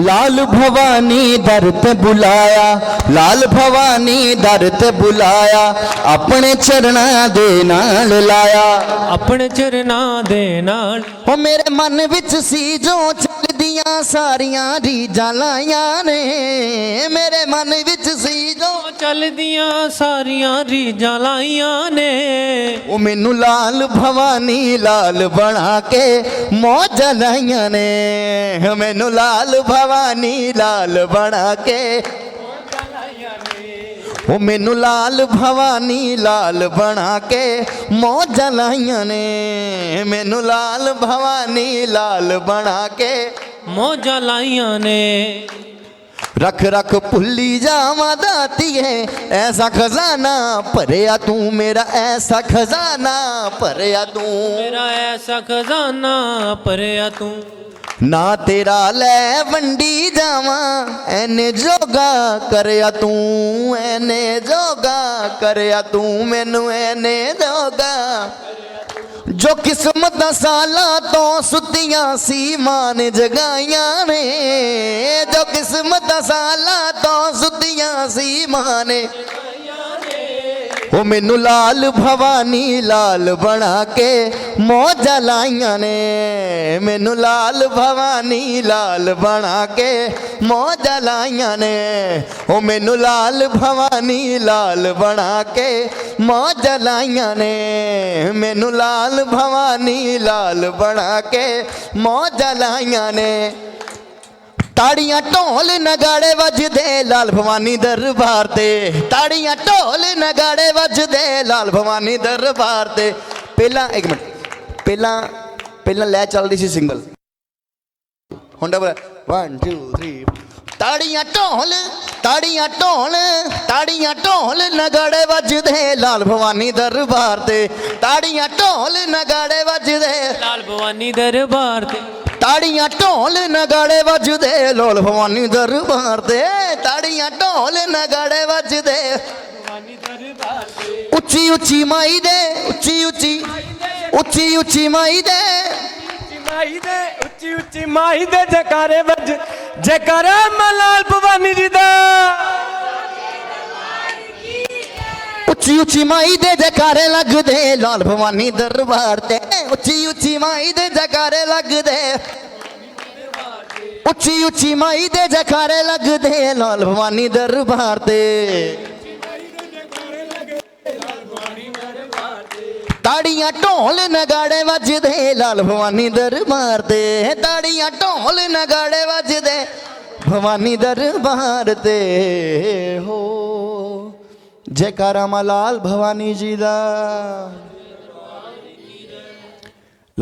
ਲਾਲ ਭਵਾਨੀ ਦਰ ਤੇ ਬੁਲਾਇਆ ਲਾਲ ਭਵਾਨੀ ਦਰ ਤੇ ਬੁਲਾਇਆ ਆਪਣੇ ਚਰਨਾਂ ਦੇ ਨਾਲ ਲਾਇਆ। ਆਪਣੇ ਚਰਨਾਂ ਦੇ ਨਾਲ ਉਹ ਮੇਰੇ ਮਨ ਵਿੱਚ ਸੀ ਜੋ ਚੱਲਦੀਆਂ ਸਾਰੀਆਂ ਰੀਜਾਂ ਲਾਈਆਂ ਨੇ ਮੇਰੇ ਮਨ ਵਿੱਚ ਸੀ ਜੋ ਚੱਲਦੀਆਂ ਸਾਰੀਆਂ ਰੀਜਾਂ ਲਾਈਆਂ ਨੇ। ਉਹ ਮੈਨੂੰ ਲਾਲ ਭਵਾਨੀ ਲਾਲ ਬਣਾ ਕੇ ਮੌਜ ਲਾਈਆਂ ਨੇ। ਮੈਨੂੰ ਲਾਲ ਭਵਾਨੀ ਲਾਲ ਬਣਾ ਕੇ ਉਹ ਮੈਨੂੰ ਲਾਲ ਭਵਾਨੀ ਲਾਲ ਬਣਾ ਕੇ ਮੌਜ ਲਾਈਆਂ ਨੇ। ਮੈਨੂੰ ਲਾਲ ਭਵਾਨੀ ਲਾਲ ਬਣਾ ਕੇ ਮੌਜਾਂ ਲਾਈਆਂ ਨੇ। ਰੱਖ ਰੱਖ ਭੁੱਲੀ ਜਾਵਾਂ ਦਾਤੀਏ ਐਸਾ ਖਜ਼ਾਨਾ ਭਰਿਆ ਤੂੰ ਮੇਰਾ ਐਸਾ ਖਜ਼ਾਨਾ ਭਰਿਆ ਤੂੰ। ਮੇਰਾ ਐਸਾ ਖਜ਼ਾਨਾ ਭਰਿਆ ਤੂੰ। ਨਾ ਤੇਰਾ ਲੈ ਵੰਡੀ ਜਾਵਾਂ ਐਨੇ ਜੋਗਾ ਕਰਿਆ ਤੂੰ ਐਨੇ ਜੋਗਾ ਕਰਿਆ ਤੂੰ ਮੈਨੂੰ ਐਨੇ ਜੋਗਾ ਜੋ ਕਿਸਮਤ ਸਾਲਾਂ ਤੋਂ ਸੁੱਤੀਆਂ ਸੀ ਮਾਂ ਨੇ ਜਗਾਈਆਂ ਨੇ। ਜੋ ਕਿਸਮਤ ਸਾਲਾਂ ਤੋਂ ਸੁੱਤੀਆਂ ਸੀ ਮਾਂ ਨੇ। ਉਹ ਮੈਨੂੰ ਲਾਲ ਭਵਾਨੀ, ਲਾਲ ਬਣਾ ਕੇ ਮੌਜਾਂ ਲਾਈਆਂ ਨੇ। ਮੈਨੂੰ ਲਾਲ ਭਵਾਨੀ, ਲਾਲ ਬਣਾ ਕੇ ਮੌਜਾਂ ਲਾਈਆਂ ਨੇ। ਉਹ ਮੈਨੂੰ ਲਾਲ ਭਵਾਨੀ, ਲਾਲ ਬਣਾ ਕੇ ਮੌਜਾਂ ਲਾਈਆਂ ਨੇ ਮੈਨੂੰ ਲਾਲ ਭਵਾਨੀ ਲਾਲ ਬਣਾ ਕੇ ਮੌਜਾਂ ਲਾਈਆਂ ਨੇ। ਤਾੜੀਆਂ ਢੋਲ ਨਗਾੜੇ ਵੱਜਦੇ ਲਾਲ ਭਵਾਨੀ ਦਰਬਾਰ ਤੇ। ਤਾੜੀਆਂ ਢੋਲ ਨਗਾੜੇ ਵੱਜਦੇ ਲਾਲ ਭਵਾਨੀ ਦਰਬਾਰ ਤੇ। ਪਹਿਲਾਂ ਇੱਕ ਮਿੰਟ, ਪਹਿਲਾਂ ਪਹਿਲਾਂ ਲੈ ਚੱਲਦੀ ਸੀ ਸਿੰਗਲ। ਹੁਣ ਡਬਲ 1 2 3 ਤਾੜੀਆਂ ਢੋਲ ਤਾੜੀਆਂ ਢੋਲ ਤਾੜੀਆਂ ਢੋਲ ਨਗਾੜੇ ਵੱਜਦੇ ਲਾਲ ਭਵਾਨੀ ਦਰਬਾਰ ਤੇ। ਤਾੜੀਆਂ ਢੋਲ ਨਗਾੜੇ ਵੱਜਦੇ ਲਾਲ ਭਵਾਨੀ ਦਰਬਾਰ ਤੇ। ਤਾੜੀਆਂ ਢੋਲ ਨਗਾੜੇ ਵੱਜਦੇ ਲੋਲ ਭਵਾਨੀ ਦਰਬਾਰ ਤੇ। ਤਾੜੀਆਂ ਢੋਲ ਨਗਾੜੇ ਵੱਜਦੇ ਉੱਚੀ ਉੱਚੀ ਮਾਈ ਦੇ ਉੱਚੀ ਉੱਚੀ ਉੱਚੀ ਉੱਚੀ ਮਾਈ ਦੇ। ਮਾਈ ਦੇ ਉੱਚੀ ਉੱਚੀ ਮਾਈ ਦੇ ਜਕਾਰੇ ਵੱਜ ਜਕਾਰਾ ਮਲਾਲ ਭਵਾਨੀ ਜੀ ਦਾ ਉੱਚੀ ਉੱਚੀ ਮਾਈ ਦੇ ਜਕਾਰੇ ਲੱਗਦੇ, ਲਾਲ ਭਵਾਨੀ ਦਰਬਾਰ ਤੇ। ਉੱਚੀ ਉੱਚੀ ਮਾਈ ਦੇ ਜਕਾਰੇ ਲੱਗਦੇ। ਉੱਚੀ ਉੱਚੀ ਮਾਈ ਦੇ ਜਕਾਰੇ ਲੱਗਦੇ, ਲਾਲ ਭਵਾਨੀ ਦਰਬਾਰ ਤੇ। ਤਾੜੀਆਂ ਢੋਲ ਨਗਾੜੇ ਵੱਜਦੇ, ਲਾਲ ਭਵਾਨੀ ਦਰਬਾਰ ਤੇ। ਤਾੜੀਆਂ ਢੋਲ ਨਗਾੜੇ ਵੱਜਦੇ, ਭਵਾਨੀ ਦਰਬਾਰ ਤੇ। ਹੋ ਜੈਕਾਰਾ ਮਾ ਲਾਲ ਭਵਾਨੀ ਜੀ ਦਾ।